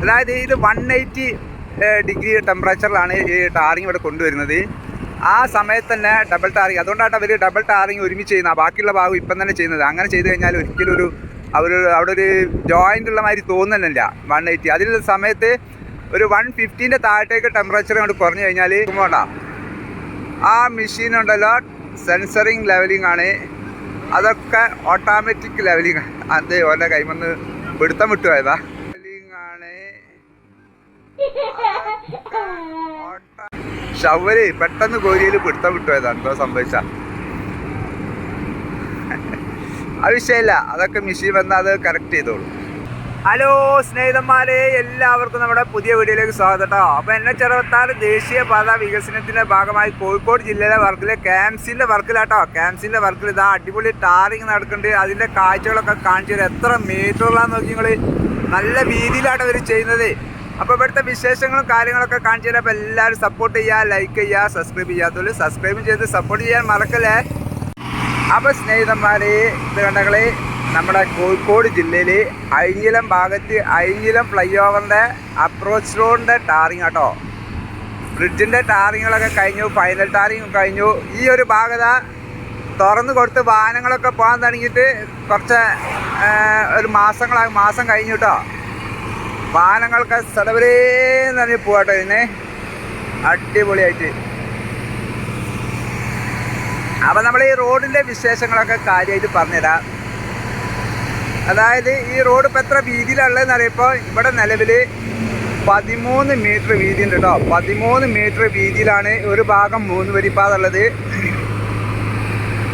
അതായത് ഇത് one eighty degree ടെമ്പറേച്ചറിലാണ് ഈ ടാറിങ് ഇവിടെ കൊണ്ടുവരുന്നത്. ആ സമയത്ത് തന്നെ ഡബിൾ ടാറിങ് അതുകൊണ്ടാണ് അവർ ഡബിൾ ടാറിങ് ഒരുമിച്ച് ചെയ്യുന്നത്. ബാക്കിയുള്ള ഭാഗം ഇപ്പം തന്നെ ചെയ്യുന്നത്. അങ്ങനെ ചെയ്ത് കഴിഞ്ഞാൽ ഒരിക്കലും ഒരു അവർ അവിടെ ഒരു ജോയിന്റ് ഉള്ള മാതിരി തോന്നുന്നില്ല വൺ എയ്റ്റി അതിൽ സമയത്ത് ഒരു വൺ ഫിഫ്റ്റീന്റെ താഴത്തേക്ക് ടെമ്പറേച്ചർ കൊണ്ട് കുറഞ്ഞു കഴിഞ്ഞാൽ വേണ്ട ആ മെഷീൻ ഉണ്ടല്ലോ സെൻസറിങ് ലെവലിംഗ് ആണ്. അതൊക്കെ ഓട്ടോമാറ്റിക് ലെവലിംഗ് അത് ഓന്റെ കൈമന്ന് പിടുത്തം വിട്ടു പോയതാ. ലെവലിംഗ് ആണ് ഷവൽ പെട്ടെന്ന് കോരിയിൽ പിടുത്തം കിട്ടുമോ പോയതാ എന്തോ സംഭവിച്ച. ആ വിഷയമില്ല അതൊക്കെ മിഷീൻ വന്നാൽ അത് കറക്റ്റ് ചെയ്തോളൂ. ഹലോ സ്നേഹിതന്മാരെ എല്ലാവർക്കും നമ്മുടെ പുതിയ വീഡിയോയിലേക്ക് സ്വാഗതം കേട്ടോ അപ്പോൾ എന്നെ ചെറുപത്താറ് ദേശീയപാത വികസനത്തിന്റെ ഭാഗമായി കോഴിക്കോട് ജില്ലയിലെ വർക്കിലെ ക്യാമ്സിന്റെ വർക്കിലാട്ടോ ക്യാമ്സിന്റെ വർക്കിൽ ഇതാ അടിപൊളി ടാറിങ് നടക്കുന്നുണ്ട്. അതിന്റെ കാഴ്ചകളൊക്കെ കാണിച്ചു തരാം. എത്ര മീറ്ററുകളാന്ന് നോക്കി നിങ്ങൾ നല്ല രീതിയിലാണ് അവർ ചെയ്യുന്നത്. അപ്പോൾ ഇവിടുത്തെ വിശേഷങ്ങളും കാര്യങ്ങളൊക്കെ കാണിച്ചു തരാം അപ്പോൾ എല്ലാവരും സപ്പോർട്ട് ചെയ്യുക ലൈക്ക് ചെയ്യുക സബ്സ്ക്രൈബ് ചെയ്യാത്തവർ സബ്സ്ക്രൈബ് ചെയ്ത് സപ്പോർട്ട് ചെയ്യാൻ മറക്കല്ലേ? അപ്പോൾ സ്നേഹിതന്മാരെ ഇത് കണ്ടകളെ നമ്മുടെ കോഴിക്കോട് ജില്ലയിൽ അഴിഞ്ഞിലം ഭാഗത്ത് അഴിഞ്ഞിലം ഫ്ലൈ ഓവറിന്റെ അപ്രോച്ച് റോഡിന്റെ ടാറിങ് കേട്ടോ ബ്രിഡ്ജിന്റെ ടാറിങ്ങുകളൊക്കെ കഴിഞ്ഞു ഫൈനൽ ടാറിങ് കഴിഞ്ഞു. ഈ ഒരു ഭാഗത തുറന്നു കൊടുത്ത് വാഹനങ്ങളൊക്കെ പോകാൻ തുടങ്ങിയിട്ട് കുറച്ച് ഒരു മാസങ്ങളായി മാസം കഴിഞ്ഞു കേട്ടോ വാഹനങ്ങൾക്ക് സ്ഥലവരേ തന്നെ പോവാട്ടോ ഇതിനെ അടിപൊളിയായിട്ട്. അപ്പം നമ്മൾ ഈ റോഡിന്റെ വിശേഷങ്ങളൊക്കെ കാര്യമായിട്ട് പറഞ്ഞുതരാം. അതായത് ഈ റോഡ് ഇപ്പം എത്ര വീതിയിലുള്ളതെന്ന് അറിയപ്പോൾ ഇവിടെ നിലവിൽ പതിമൂന്ന് മീറ്റർ വീതി ഉണ്ട് കേട്ടോ. പതിമൂന്ന് മീറ്റർ വീതിയിലാണ് ഒരു ഭാഗം മൂന്ന് വരിപ്പാത ഉള്ളത്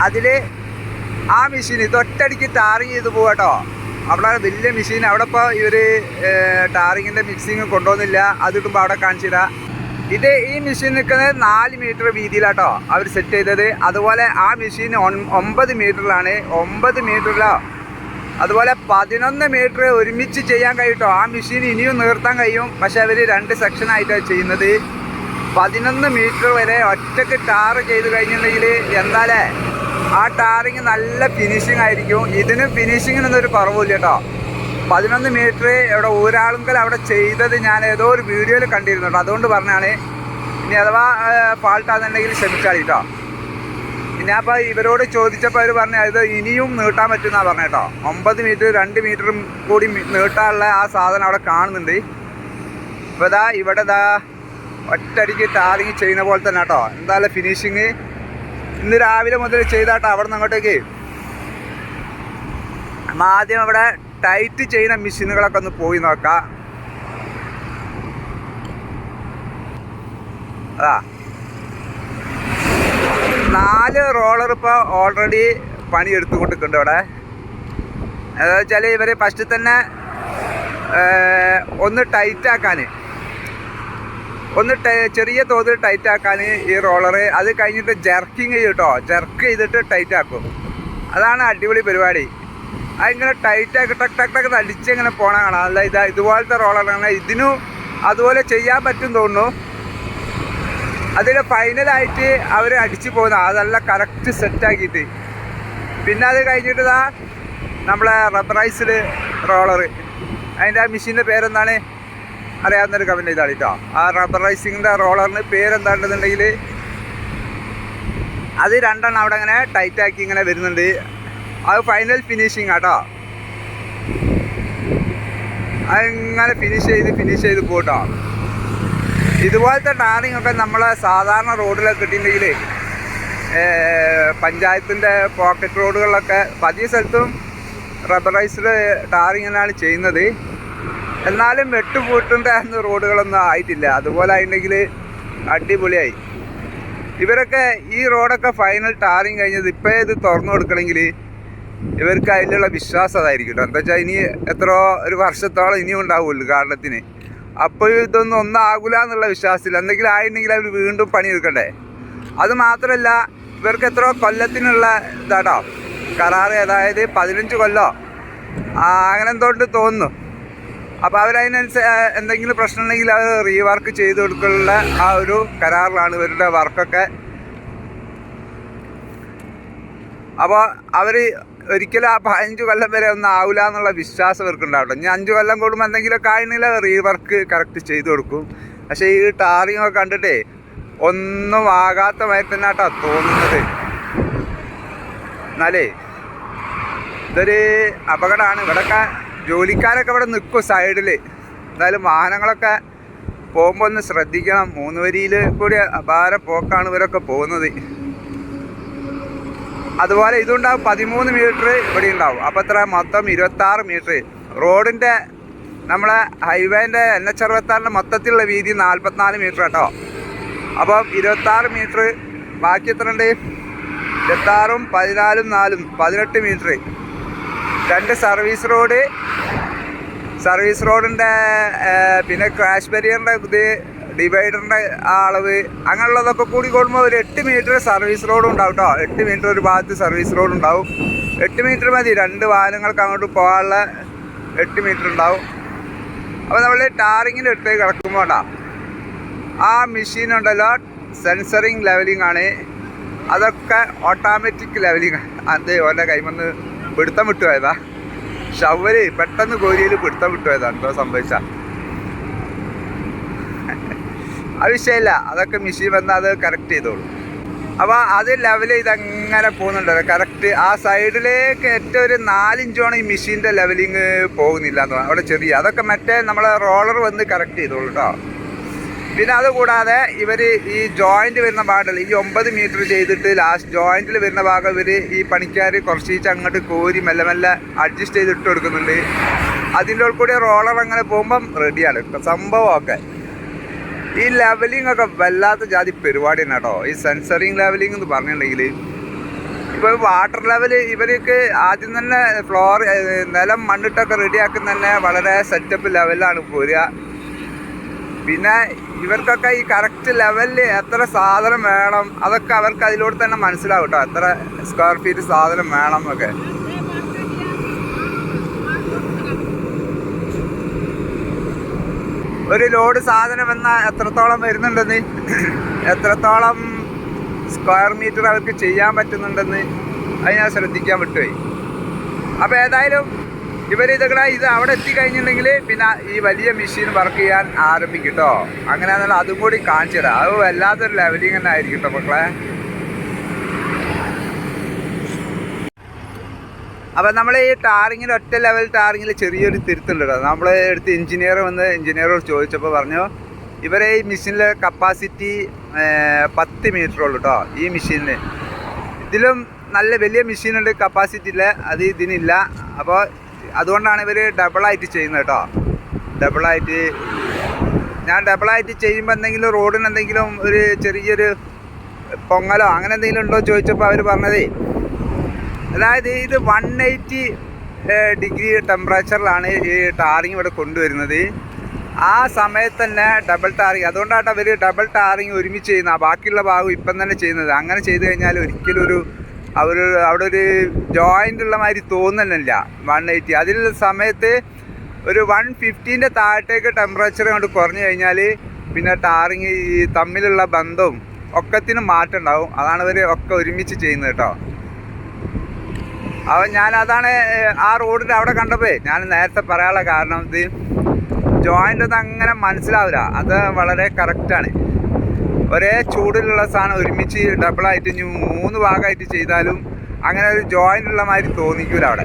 അതിൽ ആ മെഷീൻ തൊട്ടടിക്ക് ടാറിങ് ചെയ്ത് പോവാ കേട്ടോ അവിടെ വലിയ മെഷീൻ അവിടെ ഇപ്പോൾ ഇവർ ടാറിങ്ങിന്റെ മിക്സിങ് കൊണ്ടുവന്നില്ല. അത് കിട്ടുമ്പോൾ അവിടെ കാണിച്ചിടാം ഇത് ഈ മെഷീൻ നിൽക്കുന്നത് നാല് മീറ്റർ വീതിയിലാട്ടോ അവർ സെറ്റ് ചെയ്തത്. അതുപോലെ ആ മെഷീൻ ഒമ്പത് മീറ്ററിലാണ് ഒമ്പത് മീറ്ററിലോ അതുപോലെ പതിനൊന്ന് മീറ്റർ ഒരുമിച്ച് ചെയ്യാൻ കഴിയട്ടോ. ആ മെഷീൻ ഇനിയും നിർത്താൻ കഴിയും. പക്ഷെ അവർ രണ്ട് സെക്ഷനായിട്ടാണ് ചെയ്യുന്നത്. പതിനൊന്ന് മീറ്റർ വരെ ഒറ്റയ്ക്ക് ടാർ ചെയ്ത് കഴിഞ്ഞിട്ടുണ്ടെങ്കിൽ എന്താലേ ആ ടാറിങ് നല്ല ഫിനിഷിംഗ് ആയിരിക്കും. ഇതിന് ഫിനിഷിങ്ങിനൊന്നും ഒരു കുറവില്ല കേട്ടോ. പതിനൊന്ന് മീറ്റർ ഇവിടെ ഒരാളെങ്കിൽ അവിടെ ചെയ്തത് ഞാൻ ഏതോ ഒരു വീഡിയോയിൽ കണ്ടിരുന്നു കേട്ടോ. അതുകൊണ്ട് പറഞ്ഞാണ് ഇനി അഥവാ ഫാൾട്ടാണെന്നുണ്ടെങ്കിൽ ക്ഷമിച്ചാൽ കേട്ടോ. ഞാൻ അപ്പോൾ ഇവരോട് ചോദിച്ചപ്പോൾ അവർ പറഞ്ഞു അത് ഇനിയും നീട്ടാൻ പറ്റുമെന്നാണ് പറഞ്ഞത് കേട്ടോ. ഒമ്പത് മീറ്റർ രണ്ട് മീറ്ററും കൂടി നീട്ടാനുള്ള ആ സാധനം അവിടെ കാണുന്നുണ്ട്. ഇപ്പോൾ ഇതാ ഇവിടെ ഇതാ ഒറ്റടിക്ക് ടാറിങ് ചെയ്യുന്ന പോലെ തന്നെ കേട്ടോ. എന്തായാലും ഫിനിഷിങ് ഇന്ന് രാവിലെ മുതൽ ചെയ്താട്ടോ അവിടെ നിന്ന് അങ്ങോട്ടേക്ക് ആദ്യം അവിടെ ടൈറ്റ് ചെയ്യുന്ന മെഷീനുകളൊക്കെ ഒന്ന് പോയി നോക്കാം. അതാ. നാല് റോളർ ഇപ്പോൾ ഓൾറെഡി പണി എടുത്തു കൊടുക്കുന്നുണ്ട് ഇവിടെ. എന്താ വെച്ചാൽ ഇവർ ഫസ്റ്റ് തന്നെ ഒന്ന് ടൈറ്റ് ആക്കാൻ ഒന്ന് ചെറിയ തോതിൽ ടൈറ്റ് ആക്കാൻ ഈ റോളർ അത് കഴിഞ്ഞിട്ട് ജർക്കിങ് ചെയ്തിട്ടോ ജർക്ക് ചെയ്തിട്ട് ടൈറ്റ് ആക്കും. അതാണ് അടിപൊളി പരിപാടി. അതിങ്ങനെ ടൈറ്റ് ആക്കി ടക്ക് ടക്ക് ടക്ക് അടിച്ച് ഇങ്ങനെ പോണ അല്ല ഇത് ഇതുപോലത്തെ റോളറാണ് ഇതിനും അതുപോലെ ചെയ്യാൻ പറ്റും തോന്നുന്നു. അതിൽ ഫൈനലായിട്ട് അവർ അടിച്ചു പോകുന്ന. അതല്ല കറക്റ്റ് സെറ്റാക്കിയിട്ട് പിന്നെ അത് കഴിഞ്ഞിട്ട് ഇതാ നമ്മളെ റബ്ബറൈസ്ഡ് റോളർ അതിന്റെ ആ മെഷീന്റെ പേരെന്താണ്? അറിയാവുന്നൊരു കമന്റ് ഇതാണ് കേട്ടോ ആ റബ്ബറൈസിങ്ങിന്റെ റോളറിന് പേരെന്താണെന്നുണ്ടെങ്കിൽ അത് രണ്ടെണ്ണം അവിടെ ഇങ്ങനെ ടൈറ്റാക്കി ഇങ്ങനെ വരുന്നുണ്ട്. അത് ഫൈനൽ ഫിനിഷിങ് ആട്ടോ അതിങ്ങനെ ഫിനിഷ് ചെയ്ത് ഫിനിഷ് ചെയ്ത് പോട്ടോ. ഇതുപോലത്തെ ടാറിങ് ഒക്കെ നമ്മളെ സാധാരണ റോഡിലൊക്കെ കിട്ടിയിട്ടുണ്ടെങ്കിൽ പഞ്ചായത്തിന്റെ പോക്കറ്റ് റോഡുകളിലൊക്കെ പതിയ സ്ഥലത്തും റബ്ബറൈസ്ഡ് ടാറിങ്ങിനാണ് ചെയ്യുന്നത്. എന്നാലും വെട്ടുപൂട്ടുണ്ടായിരുന്ന റോഡുകളൊന്നും ആയിട്ടില്ല. അതുപോലെ ആയിട്ടുണ്ടെങ്കിൽ അടിപൊളിയായി. ഇവരൊക്കെ ഈ റോഡൊക്കെ ഫൈനൽ ടാറിങ് കഴിഞ്ഞത് ഇപ്പോഴേ ഇത് തുറന്നു കൊടുക്കണമെങ്കിൽ ഇവർക്ക് അതിലുള്ള വിശ്വാസം അതായിരിക്കും എന്താ വെച്ചാൽ ഇനി എത്രയോ ഒരു വർഷത്തോളം ഇനിയും ഉണ്ടാവുള്ളൂ ഉദ്ഘാടനത്തിന് അപ്പോൾ ഇതൊന്നും ഒന്നും എന്നുള്ള വിശ്വാസത്തിൽ എന്തെങ്കിലും ആയിട്ടുണ്ടെങ്കിൽ അവർ വീണ്ടും പണിയെടുക്കണ്ടേ? അത് മാത്രമല്ല ഇവർക്ക് എത്രയോ കൊല്ലത്തിനുള്ള ഇതാട്ടോ. കരാറ് അതായത് പതിനഞ്ച് കൊല്ലോ. അങ്ങനെ എന്തോണ്ട് തോന്നുന്നു. അപ്പോൾ അവരതിനനുസ എന്തെങ്കിലും പ്രശ്നം ഉണ്ടെങ്കിൽ അത് റീവർക്ക് ചെയ്ത് കൊടുക്കാനുള്ള ആ ഒരു കരാറിലാണ് ഇവരുടെ വർക്കൊക്കെ. അപ്പോൾ അവർ ഒരിക്കലും ആ പതിനഞ്ച് കൊല്ലം വരെ ഒന്നും ആവില്ല എന്നുള്ള വിശ്വാസം ഇവർക്ക് ഉണ്ടാവട്ടെ ഇനി അഞ്ച് കൊല്ലം കൂടുമ്പോൾ എന്തെങ്കിലുമൊക്കെ ആയിരുന്നില്ല റീവർക്ക് കറക്റ്റ് ചെയ്ത് കൊടുക്കും. പക്ഷേ ഈ ടാറിങ് ഒക്കെ കണ്ടിട്ടേ ഒന്നും ആകാത്ത മാതിരി തന്നെ കേട്ടോ തോന്നുന്നത്. എന്നാലേ ഇതൊരു അപകടമാണ്. ഇവിടെയൊക്കെ ജോലിക്കാരൊക്കെ ഇവിടെ നിൽക്കും സൈഡിൽ എന്തായാലും വാഹനങ്ങളൊക്കെ പോകുമ്പോൾ ഒന്ന് ശ്രദ്ധിക്കണം. മൂന്ന് വരിയിൽ കൂടി അപാര പോക്കാണ് ഇവരൊക്കെ പോകുന്നത്. അതുപോലെ ഇതുണ്ടാവും പതിമൂന്ന് മീറ്റർ ഇവിടെ ഉണ്ടാവും. അപ്പോൾ എത്ര? മൊത്തം ഇരുപത്താറ് മീറ്റർ റോഡിന്റെ നമ്മളെ ഹൈവേന്റെ എൻ എച്ച് അറുപത്താറിന്റെ മൊത്തത്തിലുള്ള വീതി നാൽപ്പത്തിനാല് മീറ്റർ കേട്ടോ അപ്പം ഇരുപത്താറ് മീറ്റർ ബാക്കി എത്ര ഉണ്ട് ഇരുപത്താറും പതിനാലും നാലും. പതിനെട്ട് മീറ്റർ രണ്ട് സർവീസ് റോഡ് സർവീസ് റോഡിന്റെ പിന്നെ ക്രാഷ് ബരിയറിന്റെ ഇത് ഡിവൈഡറിന്റെ അളവ്. അങ്ങനെയുള്ളതൊക്കെ കൂടി കൂടുമ്പോൾ ഒരു എട്ട് മീറ്റർ സർവീസ് റോഡ് ഉണ്ടാവും കേട്ടോ എട്ട് മീറ്റർ ഒരു ഭാഗത്ത് സർവീസ് റോഡ് ഉണ്ടാവും. എട്ട് മീറ്റർ മതി. രണ്ട് വാഹനങ്ങൾക്ക് അങ്ങോട്ട് പോകാനുള്ള എട്ട് മീറ്റർ ഉണ്ടാവും. അപ്പോൾ നമ്മൾ ടാറിങ്ങിന്റെ അടുത്തേക്ക് കിടക്കുമ്പോൾ ആ മെഷീൻ ഉണ്ടല്ലോ. സെൻസറിങ് ലെവലിംഗ് ആണ്. അതൊക്കെ ഓട്ടോമാറ്റിക് ലെവലിംഗ് അത് ഓന്റെ കൈമന്ന് പിടുത്തം വിട്ടുപോയതാ. ഷവൽ പെട്ടെന്ന് കോരിയിൽ പിടുത്തം വിട്ടുപോയതാ. എന്തോ സംഭവിച്ച. ആ വിഷയമില്ല അതൊക്കെ മെഷീൻ വന്നാൽ അത് കറക്റ്റ് ചെയ്തോളൂ. അപ്പോൾ അത് ലെവൽ ഇതങ്ങനെ പോകുന്നുണ്ടല്ലോ. കറക്റ്റ് ആ സൈഡിലേക്ക് ഏറ്റവും ഒരു നാലിഞ്ചോണം ഈ മെഷീന്റെ ലെവലിങ് പോകുന്നില്ല എന്ന് അവിടെ ചെറിയ അതൊക്കെ മറ്റേ നമ്മളെ റോളർ വന്ന് കറക്റ്റ് ചെയ്തോളൂ കേട്ടോ പിന്നെ അതുകൂടാതെ ഇവർ ഈ ജോയിന്റ് വരുന്ന ഭാഗങ്ങൾ ഈ ഒമ്പത് മീറ്റർ ചെയ്തിട്ട് ലാസ്റ്റ് ജോയിന്റിൽ വരുന്ന ഭാഗം ഇവർ ഈ പണിക്കാർ കുറച്ച് അങ്ങോട്ട് കോരി മെല്ലെ മെല്ലെ അഡ്ജസ്റ്റ് ചെയ്ത് ഇട്ട് കൊടുക്കുന്നുണ്ട്. അതിന്റെ ഉള്ളിൽ കൂടി റോളർ അങ്ങനെ പോകുമ്പം റെഡിയാണ് സംഭവമൊക്കെ. ഈ ലെവലിംഗ് ഒക്കെ വല്ലാത്ത ജാതി പരിപാടി തന്നെ കേട്ടോ. ഈ സെൻസറിങ് ലെവലിംഗ് എന്ന് പറഞ്ഞിട്ടുണ്ടെങ്കിൽ ഇപ്പോൾ വാട്ടർ ലെവൽ ഇവർക്ക് ആദ്യം തന്നെ ഫ്ലോർ നിലം മണ്ണിട്ടൊക്കെ റെഡിയാക്കുന്ന തന്നെ വളരെ സെറ്റപ്പ് ലെവലിലാണ് പോരുക. പിന്നെ ഇവർക്കൊക്കെ ഈ കറക്റ്റ് ലെവലിൽ എത്ര സാധനം വേണം? അതൊക്കെ അവർക്ക് അതിലൂടെ തന്നെ മനസ്സിലാവും കേട്ടോ എത്ര സ്ക്വയർ ഫീറ്റ് സാധനം വേണം എന്നൊക്കെ ഒരു ലോഡ് സാധനം എന്ന എത്രത്തോളം വരുന്നുണ്ടെന്ന്? എത്രത്തോളം സ്ക്വയർ മീറ്റർ അവർക്ക് ചെയ്യാൻ പറ്റുന്നുണ്ടെന്ന് അത് ഞാൻ ശ്രദ്ധിക്കാൻ വിട്ടുപോയി. അപ്പോൾ ഏതായാലും ഇവർ ഇതൊക്കെ ഇത് അവിടെ എത്തിക്കഴിഞ്ഞിട്ടുണ്ടെങ്കിൽ പിന്നെ ഈ വലിയ മെഷീൻ വർക്ക് ചെയ്യാൻ ആരംഭിക്കും കേട്ടോ. അങ്ങനെയാണെങ്കിൽ അതും കൂടി കാണിച്ചു തരാം. അത് വല്ലാത്തൊരു ലെവലിങ് തന്നെ ആയിരിക്കും കേട്ടോ മക്കളെ. അപ്പം നമ്മൾ ഈ ടാറിങ്ങിൽ ഒറ്റ ലെവൽ ടാറിങ്ങിൽ ചെറിയൊരു തിരുത്തുണ്ട് കേട്ടോ നമ്മൾ എടുത്ത് എഞ്ചിനീയർ വന്ന് എഞ്ചിനീയറോട് ചോദിച്ചപ്പോൾ പറഞ്ഞു ഇവരെ ഈ മെഷീനിലെ കപ്പാസിറ്റി പത്ത് മീറ്റർ ഉള്ളൂ കേട്ടോ ഈ മെഷീനിൽ ഇതിലും നല്ല വലിയ മെഷീനുണ്ട് കപ്പാസിറ്റി ഇല്ല അത് ഇതിനില്ല. അപ്പോൾ അതുകൊണ്ടാണ് ഇവർ ഡബിളായിട്ട് ചെയ്യുന്നത് കേട്ടോ. ഡബിളായിട്ട് ഞാൻ ഡബിളായിട്ട് ചെയ്യുമ്പോൾ എന്തെങ്കിലും റോഡിന് എന്തെങ്കിലും ഒരു ചെറിയൊരു പൊങ്ങലോ അങ്ങനെ എന്തെങ്കിലും ഉണ്ടോ ചോദിച്ചപ്പോൾ അവർ പറഞ്ഞതേ അതായത് ഇത് വൺ എയ്റ്റി ഡിഗ്രി ടെമ്പറേച്ചറിലാണ് ഈ ടാറിങ് ഇവിടെ കൊണ്ടുവരുന്നത്. ആ സമയത്ത് തന്നെ ഡബിൾ ടാറിങ്. അതുകൊണ്ടാണ് അവർ ഡബിൾ ടാറിങ് ഒരുമിച്ച് ചെയ്യുന്നത്. ബാക്കിയുള്ള ഭാഗം ഇപ്പം തന്നെ ചെയ്യുന്നത്. അങ്ങനെ ചെയ്തു കഴിഞ്ഞാൽ ഒരിക്കലും ഒരു അവർ അവിടെ ഒരു ജോയിന്റ് ഉള്ള മാതിരി തോന്നുന്നില്ല. വൺ എയ്റ്റി അതിൽ സമയത്ത് ഒരു വൺ ഫിഫ്റ്റീന്റെ താഴത്തേക്ക് ടെമ്പറേച്ചർ കൊണ്ട് കുറഞ്ഞു കഴിഞ്ഞാൽ പിന്നെ ടാറിങ് ഈ തമ്മിലുള്ള ബന്ധവും ഒക്കത്തിനും മാറ്റം ഉണ്ടാവും. അതാണ് ഇവർ ഒക്കെ ഒരുമിച്ച് ചെയ്യുന്നത് കേട്ടോ. അപ്പം ഞാൻ അതാണ് ആ റോഡിന്റെ അവിടെ കണ്ടപ്പോൾ ഞാൻ നേരത്തെ പറയാനുള്ള കാരണം ഇത് ജോയിന്റ് ഒന്നും അങ്ങനെ മനസ്സിലാവില്ല. അത് വളരെ കറക്റ്റാണ് ഒരേ ചൂടിലുള്ള സാധനം ഒരുമിച്ച് ഡബിളായിട്ട് ഇനി മൂന്ന് ഭാഗമായിട്ട് ചെയ്താലും അങ്ങനെ ഒരു ജോയിന്റ് ഉള്ള മാതിരി തോന്നിക്കൂല അവിടെ.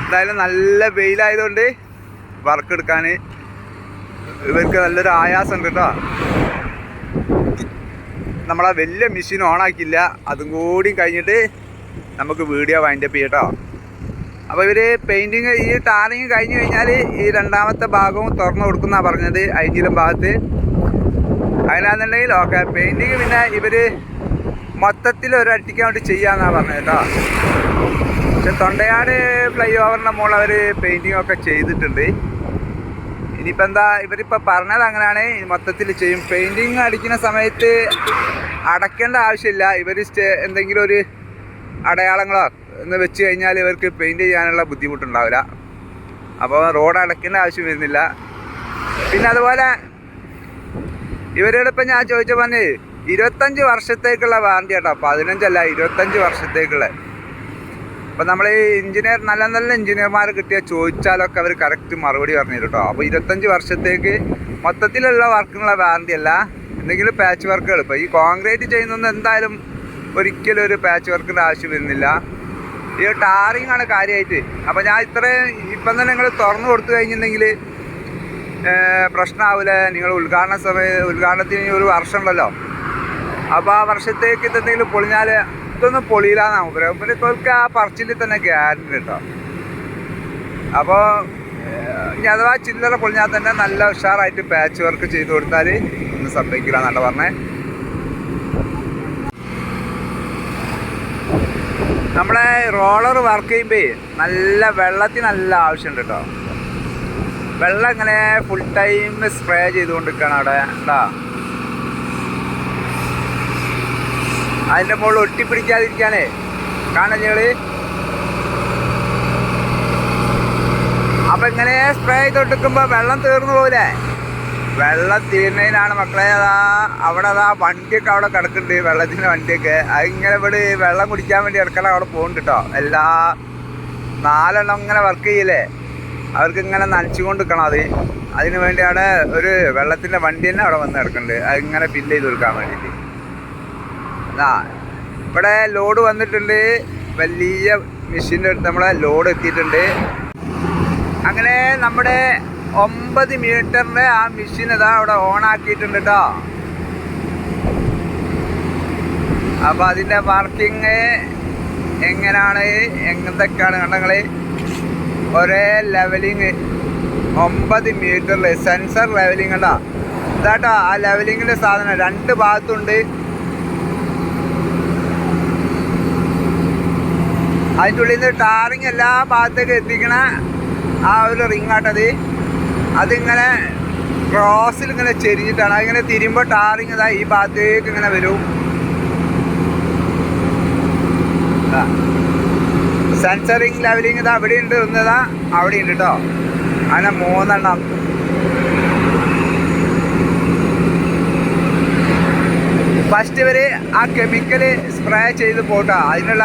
എന്തായാലും നല്ല വെയിലായതുകൊണ്ട് വർക്ക് എടുക്കാൻ ഇവർക്ക് നല്ലൊരു ആയാസം ഉണ്ട് കേട്ടോ. നമ്മളാ വലിയ മെഷീൻ ഓണാക്കില്ല അതും കൂടി കഴിഞ്ഞിട്ട് നമുക്ക് വീഡിയോ വൈൻഡപ്പ് ചെയ്യട്ടോ അപ്പോൾ ഇവർ പെയിന്റിങ് ഈ ടാറിങ് കഴിഞ്ഞു കഴിഞ്ഞാൽ ഈ രണ്ടാമത്തെ ഭാഗവും തുറന്നു കൊടുക്കുന്ന പറഞ്ഞത് ഐജിലും ഭാഗത്ത്. അതിനാണെന്നുണ്ടെങ്കിൽ ഓക്കെ പെയിന്റിങ് പിന്നെ ഇവർ മൊത്തത്തിൽ ഒരു വേണ്ടി ചെയ്യാന്നാണ് പറഞ്ഞത് കേട്ടോ. പക്ഷെ തൊണ്ടയാട് ഫ്ലൈ ഓവറിന്റെ മുകളിൽ അവർ പെയിന്റിങ് ഒക്കെ ചെയ്തിട്ടുണ്ട്. ഇനിയിപ്പോൾ എന്താ ഇവരിപ്പോൾ പറഞ്ഞത് അങ്ങനെയാണ്. മൊത്തത്തിൽ ചെയ്യും. പെയിന്റിങ് അടിക്കുന്ന സമയത്ത് അടയ്ക്കേണ്ട ആവശ്യമില്ല. ഇവർ എന്തെങ്കിലും ഒരു അടയാളങ്ങളോ എന്ന് വെച്ച് കഴിഞ്ഞാൽ ഇവർക്ക് പെയിന്റ് ചെയ്യാനുള്ള ബുദ്ധിമുട്ടുണ്ടാവില്ല. അപ്പോൾ റോഡ് അടയ്ക്കേണ്ട ആവശ്യം വരുന്നില്ല. പിന്നെ അതുപോലെ ഇവരോട് ഇപ്പം ഞാൻ ചോദിച്ച പറഞ്ഞേ ഇരുപത്തഞ്ച് വർഷത്തേക്കുള്ള വാറണ്ടി കേട്ടോ പതിനഞ്ചല്ല ഇരുപത്തഞ്ച് വർഷത്തേക്കുള്ള. അപ്പം നമ്മൾ ഈ എഞ്ചിനീയർ നല്ല നല്ല എഞ്ചിനീയർമാർ കിട്ടിയ ചോദിച്ചാലൊക്കെ അവർ കറക്റ്റ് മറുപടി പറഞ്ഞു കേട്ടോ അപ്പോൾ ഇരുപത്തഞ്ച് വർഷത്തേക്ക് മൊത്തത്തിലുള്ള വർക്കിനുള്ള വാറണ്ടി അല്ല എന്തെങ്കിലും പാച്ച് വർക്കുകൾ ഇപ്പോൾ ഈ കോൺക്രീറ്റ് ചെയ്യുന്നൊന്നും എന്തായാലും ഒരിക്കലും ഒരു പാച്ച് വർക്കിന്റെ ആവശ്യം വരുന്നില്ല. ഈ ടാറിങ് ആണ് കാര്യമായിട്ട് അപ്പോൾ ഞാൻ ഇത്രയും ഇപ്പം തന്നെ നിങ്ങൾ തുറന്നു കൊടുത്തു കഴിഞ്ഞിട്ടുണ്ടെങ്കിൽ പ്രശ്നമാവില്ല നിങ്ങൾ ഉദ്ഘാടന സമയ ഉദ്ഘാടനത്തിന് ഒരു വർഷം ഉണ്ടല്ലോ അപ്പോൾ ആ വർഷത്തേക്ക് ഇതെന്തെങ്കിലും പൊളിഞ്ഞാൽ ഇതൊന്നും പൊളിയില്ലാന്നാവും ഇവർക്ക് ആ പറച്ചിൽ തന്നെ ഗ്യാരണ്ടി കേട്ടോ. അപ്പോൾ ഇനി അഥവാ ചില്ലറ പൊളിഞ്ഞാൽ തന്നെ നല്ല ഉഷാറായിട്ട് പാച്ച് വർക്ക് ചെയ്ത് കൊടുത്താൽ ഒന്നും സംഭവിക്കില്ല എന്നാണ് പറഞ്ഞേ നമ്മളെ റോളർ വർക്ക് ചെയ്യുമ്പോൾ നല്ല വെള്ളത്തിന് നല്ല ആവശ്യമുണ്ട് കേട്ടോ വെള്ളം ഇങ്ങനെ ഫുൾ ടൈം സ്പ്രേ ചെയ്തുകൊണ്ടിരിക്കുകയാണ് അവിടെ കേട്ടോ അതിന്റെ മുകളിൽ ഒട്ടിപ്പിടിക്കാതിരിക്കാനേ. കാണാൻ ഞങ്ങൾ അപ്പൊ ഇങ്ങനെ സ്പ്രേ ചെയ്തോണ്ടിരിക്കുമ്പോ വെള്ളം തീർന്നു പോവില്ലേ വെള്ളം തീർന്നതിനാണ് മക്കളെ അതാ അവിടെ അതാ വണ്ടിയൊക്കെ അവിടെ കിടക്കുന്നുണ്ട് വെള്ളത്തിന്റെ വണ്ടിയൊക്കെ. അതിങ്ങനെ ഇവിടെ വെള്ളം കുടിക്കാൻ വേണ്ടി ഇടക്കല അവിടെ പോകുന്നുണ്ട് കേട്ടോ എല്ലാ നാലെണ്ണം ഇങ്ങനെ വർക്ക് ചെയ്യില്ലേ? അവർക്ക് ഇങ്ങനെ നനച്ചുകൊണ്ട് നിൽക്കണം അത്. അതിന് വേണ്ടി അവിടെ ഒരു വെള്ളത്തിന്റെ വണ്ടി തന്നെ അവിടെ വന്ന് കിടക്കുന്നുണ്ട്. അതിങ്ങനെ ഫില്ല് ചെയ്ത് കൊടുക്കാൻ വേണ്ടിയിട്ട്. ആ ഇവിടെ ലോഡ് വന്നിട്ടുണ്ട്. വലിയ മെഷീന്റെ അടുത്ത് നമ്മളെ ലോഡ് എത്തിയിട്ടുണ്ട്. അങ്ങനെ നമ്മുടെ ഒമ്പത് മീറ്ററിന്റെ ആ മെഷീൻ ഇതാ അവിടെ ഓൺ ആക്കിയിട്ടുണ്ട് കേട്ടോ അപ്പോൾ അതിന്റെ വർക്കിംഗ് എങ്ങനെയാണ് എന്തൊക്കെയാണ് കണ്ടങ്ങൾ ഒരേ ലെവലിങ് ഒമ്പത് മീറ്ററിൽ സെൻസർ ലെവലിംഗ് ഉണ്ടോ ഇതാട്ടോ ആ ലെവലിങ്ങിന്റെ സാധനം രണ്ട് ഭാഗത്തുണ്ട്. അതിന്റെ ഉള്ളിൽ നിന്ന് ടാറിങ് എല്ലാ ഭാഗത്തേക്ക് എത്തിക്കണ ആ ഒരു റിങ് ആട്ടത്. അതിങ്ങനെ ക്രോസിൽ ഇങ്ങനെ ചെരിഞ്ഞിട്ടാണ്. അതിങ്ങനെ തിരുമ്പോൾ ടാറിങ് ഇതാ ഈ ഭാഗത്തേക്ക് ഇങ്ങനെ വരും. സെൻസറിങ് ലെവലിങ് ഇതാ അവിടെ ഉണ്ട്. ഒന്നതാ അവിടെ ഉണ്ട് കേട്ടോ അങ്ങനെ മൂന്നെണ്ണം. ഫസ്റ്റ് ഇവർ ആ കെമിക്കൽ സ്പ്രേ ചെയ്ത് പോട്ടോ. അതിനുള്ള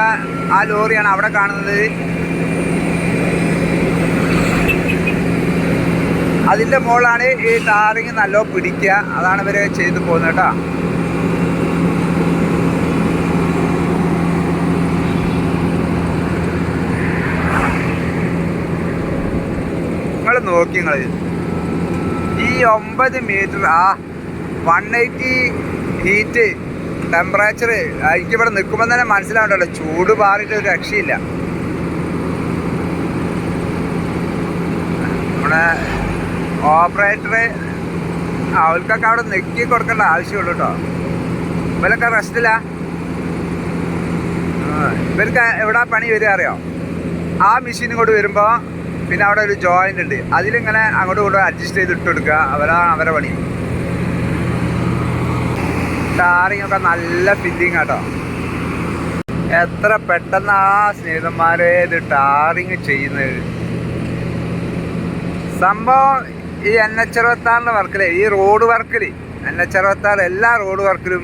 ആ ലോറിയാണ് അവിടെ കാണുന്നത്. അതിന്റെ മുകളിലാണ് ഈ ടാറിങ് നല്ല പിടിക്കുക. അതാണ് ഇവർ ചെയ്തു പോകുന്നത് കേട്ടോ. നിങ്ങൾ നോക്കി നിങ്ങൾ. ഈ ഒമ്പത് മീറ്റർ ആ വൺ എയ്റ്റി ഹീറ്റ് ടെമ്പറേച്ചർ എനിക്ക് ഇവിടെ നിൽക്കുമ്പോൾ തന്നെ മനസ്സിലാവണ്ടല്ലോ ചൂട് മാറിയിട്ട് ഒരു രക്ഷയില്ല. നമ്മുടെ ഓപ്പറേറ്റർ അവർക്കൊക്കെ അവിടെ നെക്കി കൊടുക്കേണ്ട ആവശ്യമുള്ളൂ കേട്ടോ ഇവരൊക്കെ റെസ്റ്റില്ല ഇവർക്ക് എവിടെ പണി വരിക അറിയോ? ആ മെഷീൻ കൊണ്ട് വരുമ്പോൾ പിന്നെ അവിടെ ഒരു ജോയിന്റ് ഉണ്ട്. അതിലിങ്ങനെ അങ്ങോട്ടും ഇങ്ങോട്ടും അഡ്ജസ്റ്റ് ചെയ്ത് ഇട്ട് കൊടുക്കുക. അവരാണ് അവരെ പണി. ടാറിങ് ഒക്കെ നല്ല ഫില്ലിങ് കേട്ടോ എത്ര പെട്ടെന്ന് ആ സ്നേഹിതന്മാരെ ഇത് ടാറിങ് ചെയ്യുന്നത്. സംഭവം ഈ എൻ എച്ച് അറുപത്താറിന്റെ വർക്കിൽ ഈ റോഡ് വർക്കിൽ എൻ എച്ച് അറുപത്താറ് എല്ലാ റോഡ് വർക്കിലും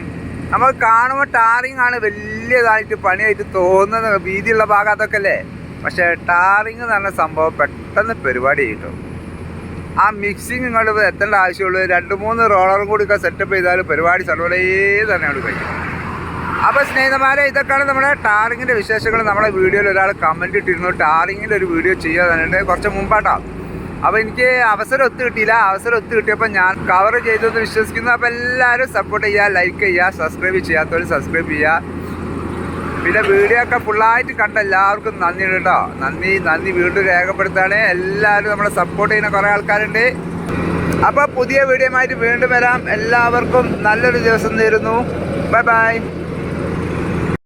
നമ്മൾ കാണുമ്പോൾ ടാറിങ് ആണ് വലിയതായിട്ട് പണിയായിട്ട് തോന്നുന്നത് വീതിയുള്ള ഭാഗം അതൊക്കെ അല്ലേ? പക്ഷേ ടാറിങ് എന്ന് പറഞ്ഞ സംഭവം പെട്ടെന്ന് പരിപാടി കിട്ടും ആ മിക്സിങ് ഇങ്ങോട്ട് എത്തേണ്ട ആവശ്യമുള്ളൂ. രണ്ട് മൂന്ന് റോളറും കൂടി ഒക്കെ സെറ്റപ്പ് ചെയ്താൽ പരിപാടി സർവലേ തന്നെ അവിടെ കഴിക്കും അപ്പോൾ സ്നേഹിതന്മാരെ ഇതൊക്കെയാണ് നമ്മുടെ ടാറിങ്ങിന്റെ വിശേഷങ്ങൾ. നമ്മുടെ വീഡിയോയിൽ ഒരാൾ കമന്റ് ഇട്ടിരുന്നു. ടാറിങ്ങിന്റെ ഒരു വീഡിയോ ചെയ്യാൻ തന്നെ കുറച്ച് മുമ്പാട്ടോ. അപ്പോൾ എനിക്ക് അവസരം ഒത്തു കിട്ടിയില്ല. അവസരം ഒത്തു കിട്ടിയപ്പോൾ ഞാൻ കവർ ചെയ്തെന്ന് വിശ്വസിക്കുന്നു. അപ്പോൾ എല്ലാവരും സപ്പോർട്ട് ചെയ്യുക ലൈക്ക് ചെയ്യുക സബ്സ്ക്രൈബ് ചെയ്യാത്തവർ സബ്സ്ക്രൈബ് ചെയ്യുക. പിന്നെ വീഡിയോ ഒക്കെ ഫുള്ളായിട്ട് കണ്ട എല്ലാവർക്കും നന്ദി കേട്ടോ. നന്ദി നന്ദി വീണ്ടും രേഖപ്പെടുത്താണ് എല്ലാവരും നമ്മളെ സപ്പോർട്ട് ചെയ്യുന്ന കുറേ ആൾക്കാരുണ്ട്. അപ്പോൾ പുതിയ വീഡിയോ ആയിട്ട് വീണ്ടും വരാം. എല്ലാവർക്കും നല്ലൊരു ദിവസം തരുന്നു ബൈ ബൈ